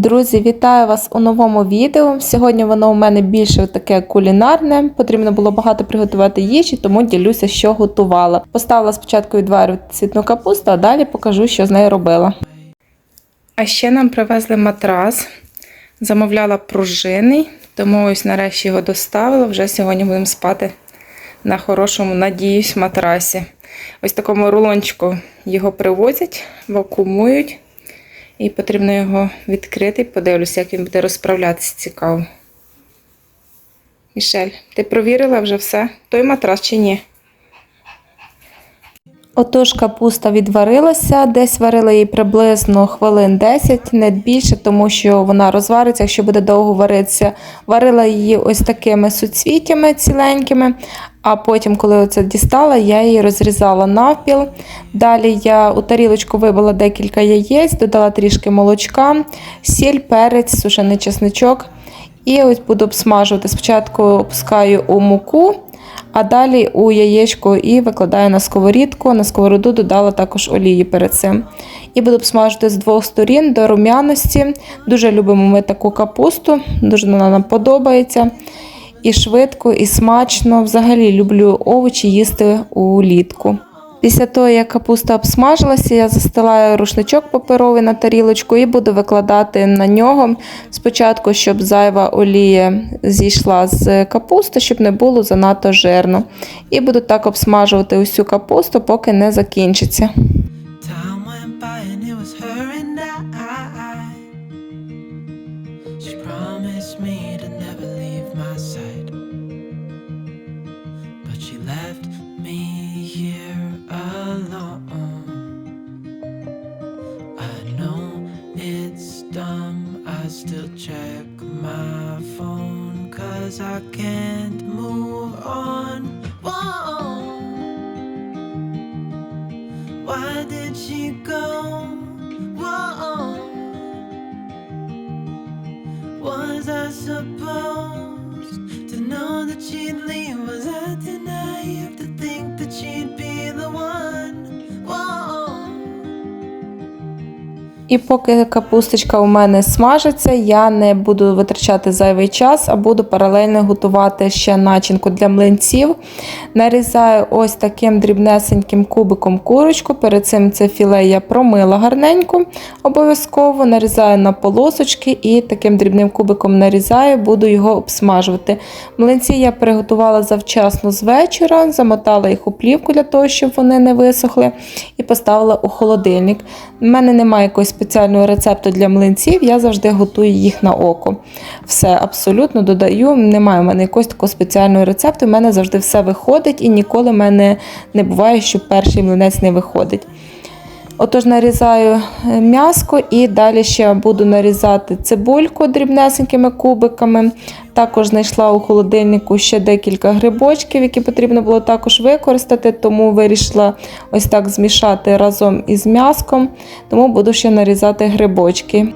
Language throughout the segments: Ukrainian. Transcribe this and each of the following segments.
Друзі, вітаю вас у новому відео. Сьогодні воно у мене більше таке кулінарне. Потрібно було багато приготувати їжі, тому ділюся, що готувала. Поставила спочатку відварювати цвітну капусту, а далі покажу, що з нею робила. А ще нам привезли матрас. Замовляла пружинний, тому ось нарешті його доставила. Вже сьогодні будемо спати на хорошому, надіюсь, матрасі. Ось такому рулончику його привозять, вакуумують. І потрібно його відкрити. Подивлюся, як він буде розправлятися цікаво. Мішель, ти провірила вже все? Той матрас чи ні? Отож, капуста відварилася, десь варила її приблизно хвилин 10, не більше, тому що вона розвариться, якщо буде довго варитися. Варила її ось такими суцвітями ціленькими, а потім, коли оце дістала, я її розрізала навпіл. Далі я у тарілочку вибила декілька яєць, додала трішки молочка, сіль, перець, сушений чесничок. І ось буду обсмажувати. Спочатку опускаю у муку, а далі у яєчко і викладаю на сковорідку. На сковороду додала також олії перед цим. І буду смажити з двох сторін до рум'яності. Дуже любимо ми таку капусту, дуже вона нам подобається. І швидко, і смачно. Взагалі люблю овочі їсти улітку. Після того, як капуста обсмажилася, я застилаю рушничок паперовий на тарілочку і буду викладати на нього спочатку, щоб зайва олія зійшла з капусти, щоб не було занадто жирно. І буду так обсмажувати усю капусту, поки не закінчиться. Cause I can't move on. Whoa. Why did she go? Whoa. Was I supposed to know that she'd leave? Was I naive to think that she'd be the one? Whoa. І поки капусточка у мене смажиться, я не буду витрачати зайвий час, а буду паралельно готувати ще начинку для млинців. Нарізаю ось таким дрібнесеньким кубиком курочку. Перед цим це філе я промила гарненько, обов'язково нарізаю на полосочки і таким дрібним кубиком нарізаю, буду його обсмажувати. Млинці я приготувала завчасно з вечора, замотала їх у плівку для того, щоб вони не висохли, і поставила у холодильник. У мене немає якогось спеціального рецепту для млинців, я завжди готую їх на око. Все абсолютно додаю. Немає в мене якогось такого спеціального рецепту. У мене завжди все виходить, і ніколи в мене не буває, що перший млинець не виходить. Отож, нарізаю е, м'яско і далі ще буду нарізати цибульку дрібнесенькими кубиками. Також знайшла у холодильнику ще декілька грибочків, які потрібно було також використати, тому вирішила ось так змішати разом із м'яском, тому буду ще нарізати грибочки.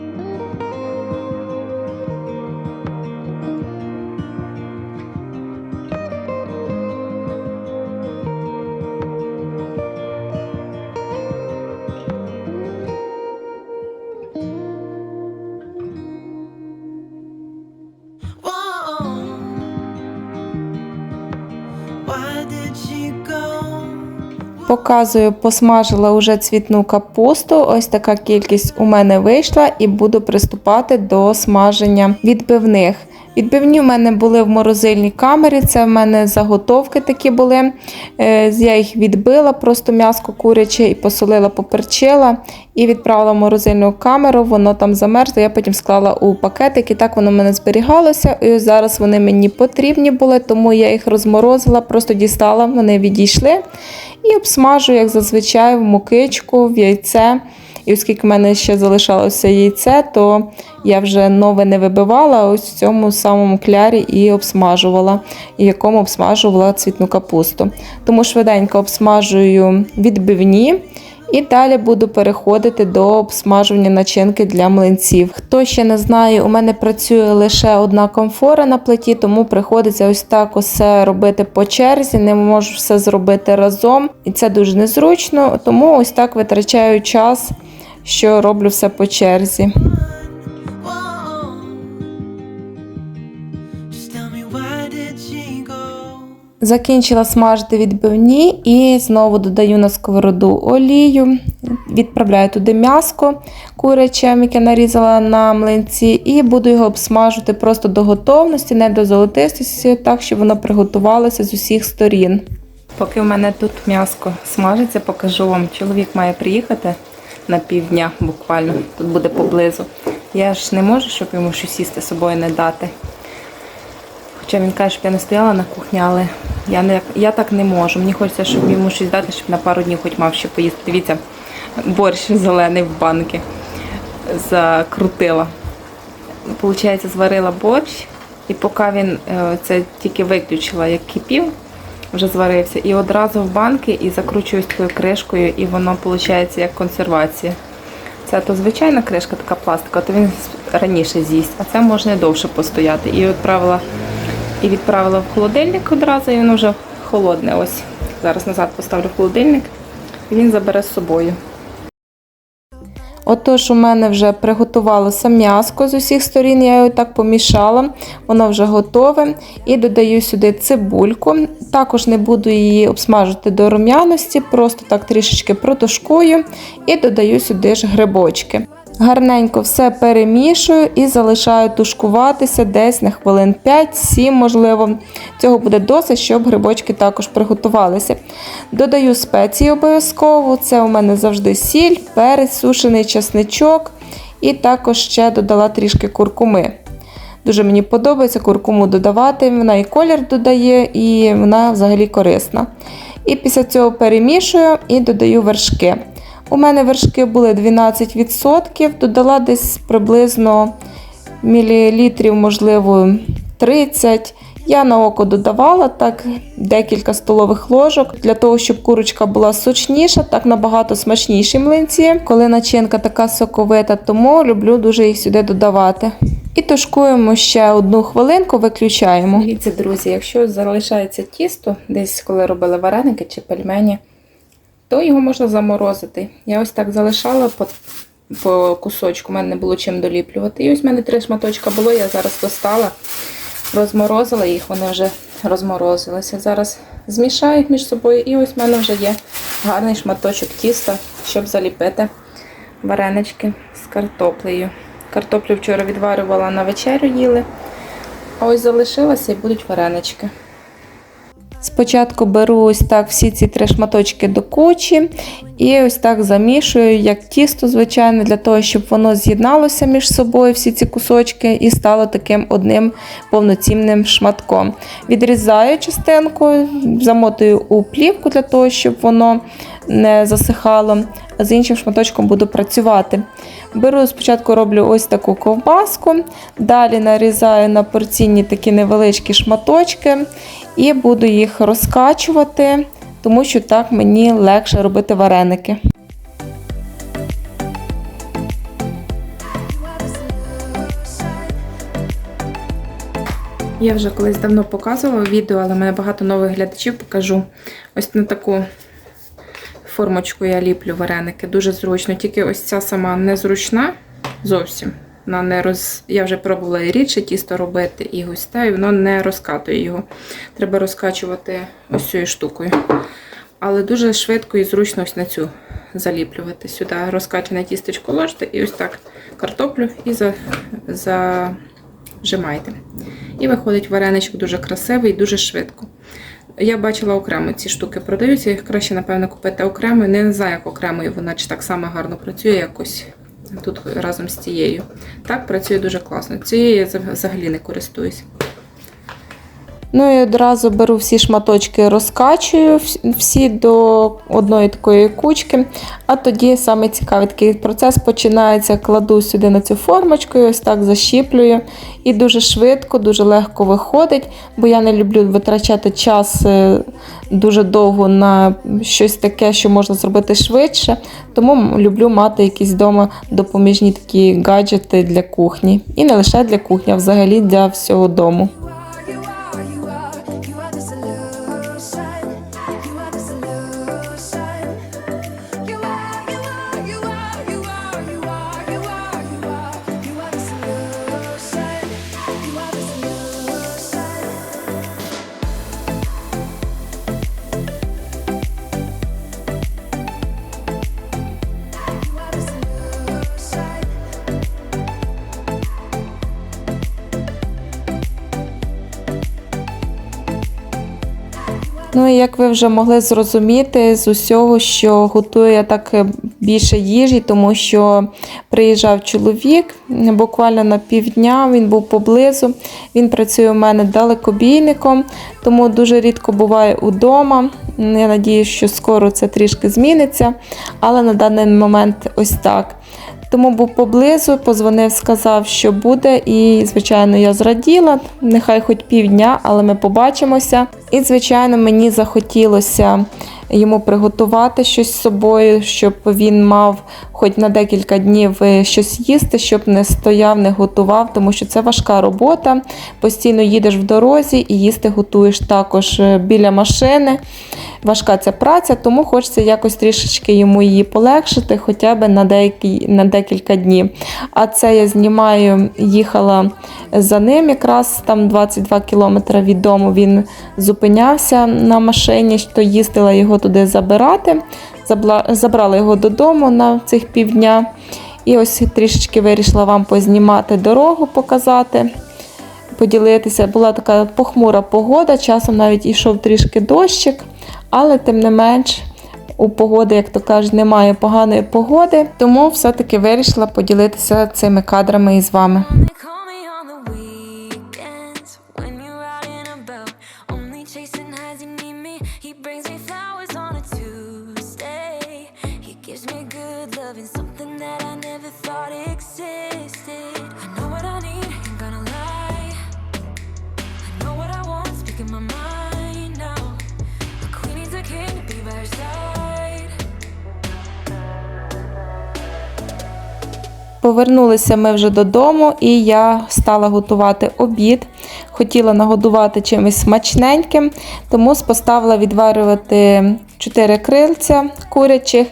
Показую, посмажила уже цвітну капусту. Ось така кількість у мене вийшла, і буду приступати до смаження відбивних. Відбивні в мене були в морозильній камері, це в мене заготовки такі були. Е, Я їх відбила, просто м'яско куряче і посолила, поперчила і відправила в морозильну камеру, воно там замерзло, я потім склала у пакетик і так воно в мене зберігалося. І ось зараз вони мені потрібні були, тому я їх розморозила, просто дістала, вони відійшли. І обсмажу, як зазвичай, в мукичку, в яйце. І оскільки в мене ще залишалося яйце, то я вже нове не вибивала, ось в цьому самому клярі і обсмажувала, і якому обсмажувала цвітну капусту. Тому швиденько обсмажую відбивні. І далі буду переходити до обсмажування начинки для млинців. Хто ще не знає, у мене працює лише одна комфора на плиті, тому приходиться ось так усе робити по черзі. Не можу все зробити разом, і це дуже незручно. Тому ось так витрачаю час, що роблю все по черзі. Закінчила смажити відбивні і знову додаю на сковороду олію, відправляю туди м'яско куряче, яке нарізала на млинці, і буду його обсмажувати просто до готовності, не до золотистості, так щоб воно приготувалося з усіх сторін. Поки в мене тут м'яско смажиться, покажу вам. Чоловік має приїхати на півдня буквально, тут буде поблизу. Я ж не можу, щоб йому щось їсти з собою не дати. Хоча він каже, щоб я не стояла на кухні, але я, не, я так не можу. Мені хочеться, щоб йому щось дати, щоб на пару днів хоч мав що поїсти. Дивіться, борщ зелений в банки закрутила. Получається, зварила борщ, і поки він е, це тільки виключила, як кипів, вже зварився, і одразу в банки і закручую з такою кришкою, і воно виходить як консервація. Це то звичайна кришка, така пластика, то він раніше з'їсть, а це можна і довше постояти. І відправила, і відправила в холодильник одразу, і воно вже холодне. Ось зараз назад поставлю в холодильник, і він забере з собою. Отож, у мене вже приготувалося м'яско з усіх сторін, я його так помішала, воно вже готове. І додаю сюди цибульку. Також не буду її обсмажувати до рум'яності, просто так трішечки протушкую і додаю сюди ж грибочки. Гарненько все перемішую і залишаю тушкуватися десь на хвилин 5-7, можливо. Цього буде досить, щоб грибочки також приготувалися. Додаю спеції обов'язково. Це у мене завжди сіль, перець, сушений чесничок і також ще додала трішки куркуми. Дуже мені подобається куркуму додавати, вона і колір додає, і вона взагалі корисна. І після цього перемішую і додаю вершки. У мене вершки були 12%, додала десь приблизно мілілітрів, можливо, 30. Я на око додавала так декілька столових ложок для того, щоб курочка була сочніша, так набагато смачніші млинці. Коли начинка така соковита, тому люблю дуже їх сюди додавати. І тушкуємо ще одну хвилинку, виключаємо. Дивіться, друзі, якщо залишається тісто, десь коли робили вареники чи пельмені, то його можна заморозити. Я ось так залишала по, по кусочку, у мене не було чим доліплювати. І ось в мене три шматочка було, я зараз достала, розморозила їх, вони вже розморозилися. Зараз змішаю їх між собою, і ось в мене вже є гарний шматочок тіста, щоб заліпити варенички з картоплею. Картоплю вчора відварювала на вечерю їли, а ось залишилася і будуть варенички. Спочатку беру ось так всі ці три шматочки до кучі і ось так замішую, як тісто, звичайно, для того, щоб воно з'єдналося між собою, всі ці кусочки, і стало таким одним повноцінним шматком. Відрізаю частинку, замотую у плівку для того, щоб воно не засихало, з іншим шматочком буду працювати. Беру спочатку роблю ось таку ковбаску, далі нарізаю на порційні такі невеличкі шматочки і буду їх розкачувати, тому що так мені легше робити вареники. Я вже колись давно показувала відео, але в мене багато нових глядачів покажу. Ось на таку формочку я ліплю вареники. Дуже зручно. Тільки ось ця сама незручна зовсім. Вона не роз... Я вже пробувала і рідше тісто робити, і густе, і воно не розкатує його. Треба розкачувати ось цією штукою. Але дуже швидко і зручно ось на цю заліплювати. Сюди розкачане тістечко ложите і ось так картоплю і за... зажимайте. І виходить вареничок дуже красивий і дуже швидко. Я бачила окремо ці штуки продаються, їх краще, напевно, купити окремо. Не знаю, як окремо вона чи так само гарно працює якось тут разом з цією. Так, працює дуже класно. Цією я взагалі не користуюсь. Ну і одразу беру всі шматочки, розкачую всі до одної такої кучки. А тоді саме цікавий такий процес починається, кладу сюди на цю формочку, і ось так защіплюю. І дуже швидко, дуже легко виходить, бо я не люблю витрачати час е, дуже довго на щось таке, що можна зробити швидше. Тому люблю мати якісь вдома допоміжні такі гаджети для кухні. І не лише для кухні, а взагалі для всього дому. Ну і як ви вже могли зрозуміти з усього, що готую я так е, більше їжі, тому що приїжджав чоловік буквально на півдня, він був поблизу. Він працює у мене далекобійником, тому дуже рідко буває удома. Я надію, що скоро це трішки зміниться, але на даний момент ось так. Тому був поблизу, позвонив, сказав, що буде, і, звичайно, я зраділа. Нехай хоч півдня, але ми побачимося. І, звичайно, мені захотілося йому приготувати щось з собою, щоб він мав хоч на декілька днів е, щось їсти, щоб не стояв, не готував, тому що це важка робота. Постійно їдеш в дорозі і їсти готуєш також е, біля машини. Важка ця праця, тому хочеться якось трішечки йому її полегшити, хоча б на, деякі, на декілька днів. А це я знімаю, їхала за ним, якраз там 22 кілометри від дому він зупинявся на машині, то їздила його туди забирати. Забрала його додому на цих півдня. І ось трішечки вирішила вам познімати дорогу, показати поділитися. Була така похмура погода, часом навіть ішов трішки дощик, але тим не менш. У погоди, як то кажуть, немає поганої погоди, тому все-таки вирішила поділитися цими кадрами із вами. Повернулися ми вже додому, і я стала готувати обід. Хотіла нагодувати чимось смачненьким, тому поставила відварювати 4 крильця курячих.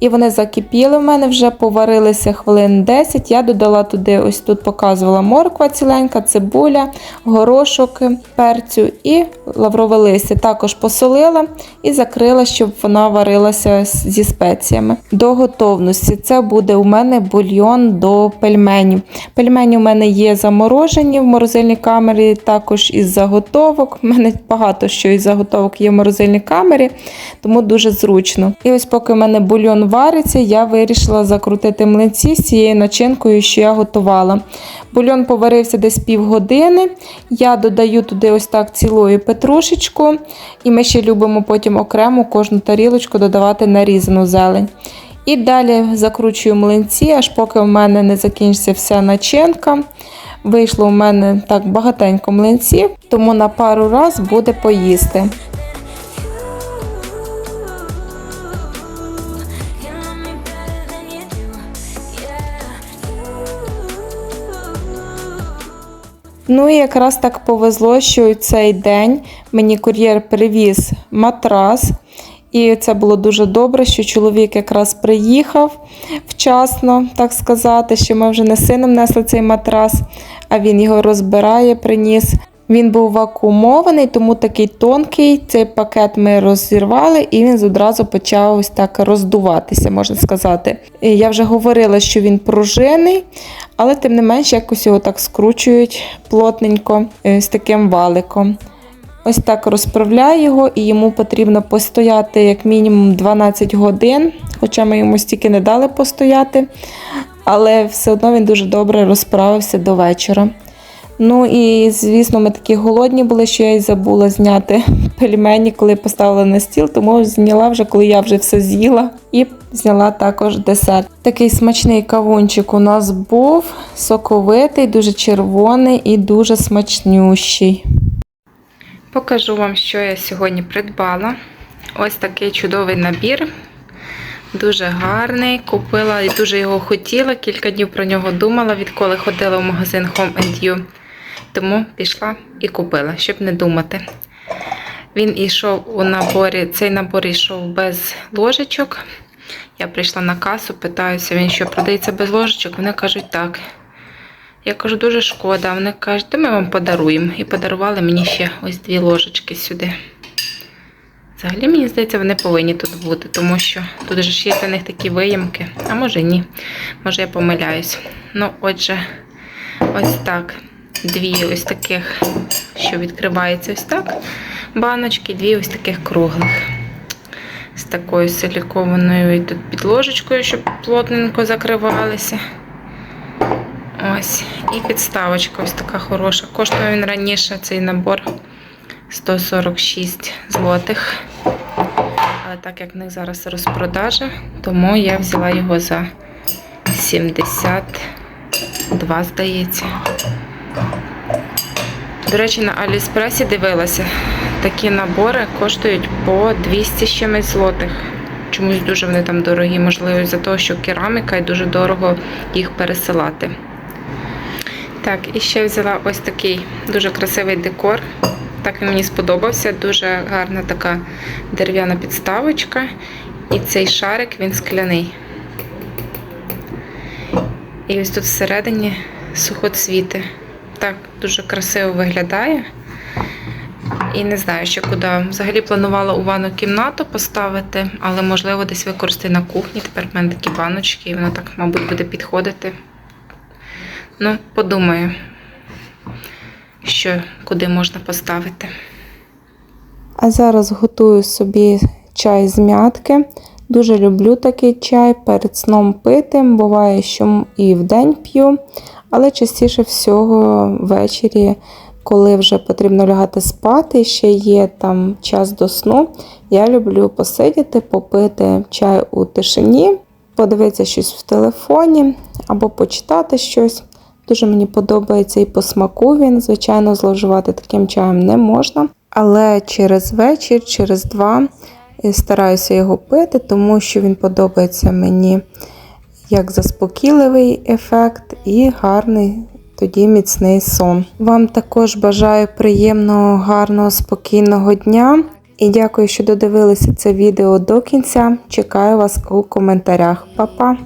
І вони закипіли в мене вже поварилися хвилин 10. Я додала туди, ось тут показувала морква ціленька, цибуля, горошок, перцю і лаврове листя. Також посолила і закрила, щоб вона варилася зі спеціями. До готовності це буде у мене бульйон до пельменів. Пельмені у мене є заморожені в морозильній камері, також із заготовок. У мене багато що із заготовок є в морозильній камері, тому дуже зручно. І ось поки у мене бульйон вариться, я вирішила закрутити млинці з цією начинкою, що я готувала. Бульйон поварився десь півгодини. Я додаю туди ось так цілою петрушечку, і ми ще любимо потім окремо кожну тарілочку додавати нарізану зелень. І далі закручую млинці, аж поки в мене не закінчиться вся начинка. Вийшло у мене так багатенько млинців, тому на пару раз буде поїсти. Ну і якраз так повезло, що у цей день мені кур'єр привіз матрас. І це було дуже добре, що чоловік якраз приїхав вчасно, так сказати, що ми вже не сином несли цей матрас, а він його розбирає, приніс. Він був вакуумований, тому такий тонкий. Цей пакет ми розірвали, і він одразу почав ось так роздуватися, можна сказати. Я вже говорила, що він пружинний, але тим не менш якось його так скручують плотненько е, з таким валиком. Ось так розправляю його, і йому потрібно постояти як мінімум 12 годин, хоча ми йому стільки не дали постояти, але все одно він дуже добре розправився до вечора. Ну і звісно, ми такі голодні були, що я й забула зняти пельмені, коли поставила на стіл, тому зняла вже, коли я вже все з'їла, і зняла також десерт. Такий смачний кавунчик у нас був, соковитий, дуже червоний і дуже смачнющий. Покажу вам, що я сьогодні придбала. Ось такий чудовий набір. Дуже гарний. Купила і дуже його хотіла. Кілька днів про нього думала, відколи ходила в магазин Home You. Тому пішла і купила, щоб не думати. Він йшов у наборі, цей набор йшов без ложечок. Я прийшла на касу, питаюся, він що продається без ложечок? Вони кажуть так. Я кажу, дуже шкода. Вони кажуть, ми вам подаруємо. І подарували мені ще ось дві ложечки сюди. Взагалі, мені здається, вони повинні тут бути, тому що тут ж є для них такі виємки. А може ні. Може я помиляюсь. Ну, отже, ось так. Дві ось таких, що відкривається ось так. баночки, дві ось таких круглих. З такою силікованою тут підложечкою, щоб плотненько закривалися. Ось. І підставочка ось така хороша. Коштує він раніше цей набор 146 злотих. Але так як в них зараз розпродажа, тому я взяла його за 72, здається. До речі, на Аліекспресі дивилася. Такі набори коштують по 200 з чимось злотих. Чомусь дуже вони там дорогі, можливо, за того, що кераміка і дуже дорого їх пересилати. Так, і ще взяла ось такий дуже красивий декор. Так він мені сподобався. Дуже гарна така дерев'яна підставочка. І цей шарик він скляний. І ось тут всередині сухоцвіти. Так, дуже красиво виглядає. І не знаю, ще куди. Взагалі планувала у ванну кімнату поставити, але можливо десь використати на кухні. Тепер в мене такі баночки, і воно так, мабуть, буде підходити. Ну, подумаю, що куди можна поставити. А зараз готую собі чай з м'ятки. Дуже люблю такий чай перед сном пити. Буває, що і вдень п'ю, але частіше всього ввечері, коли вже потрібно лягати спати, ще є там час до сну. Я люблю посидіти, попити чай у тишині, подивитися щось в телефоні або почитати щось. Дуже мені подобається і по смаку він, звичайно, зловживати таким чаєм не можна. Але через вечір, через два стараюся його пити, тому що він подобається мені як заспокійливий ефект і гарний тоді міцний сон. Вам також бажаю приємного, гарного, спокійного дня. І дякую, що додивилися це відео до кінця. Чекаю вас у коментарях. Па-па!